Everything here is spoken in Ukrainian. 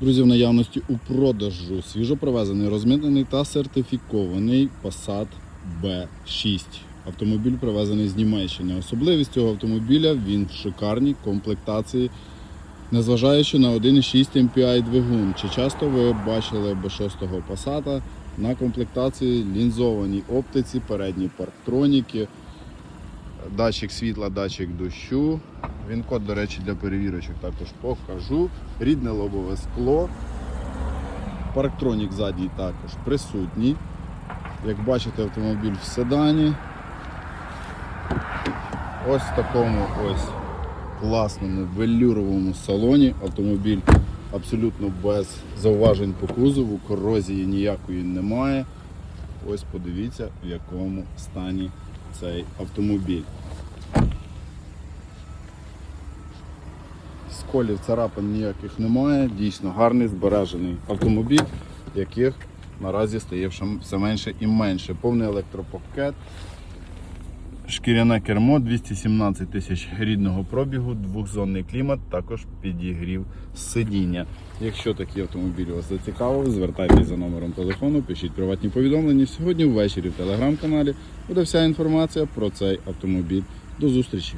Друзі, в наявності у продажу свіжопривезений, розмитнений та сертифікований Passat B6. Автомобіль привезений з Німеччини. Особливість цього автомобіля він в шикарній комплектації, незважаючи на 1,6 MPI двигун. Чи часто ви бачили B6 Passat на комплектації лінзованій оптиці, передні парктроніки, датчик світла, датчик дощу. Він код, до речі, для перевірочок також покажу. Рідне лобове скло. Парктронік задній також присутній. Як бачите, автомобіль в седані. Ось в такому ось класному велюровому салоні. Автомобіль абсолютно без зауважень по кузову, корозії ніякої немає. Ось подивіться, в якому стані цей автомобіль. Сколів царапин ніяких немає. Дійсно гарний збережений автомобіль, яких наразі стає все- менше і менше. Повний електропакет, шкіряне кермо, 217 тисяч рідного пробігу, двохзонний клімат, також підігрів сидіння. Якщо такий автомобіль вас зацікавив, звертайтеся за номером телефону, пишіть приватні повідомлення. Сьогодні ввечері в телеграм-каналі буде вся інформація про цей автомобіль. До зустрічі!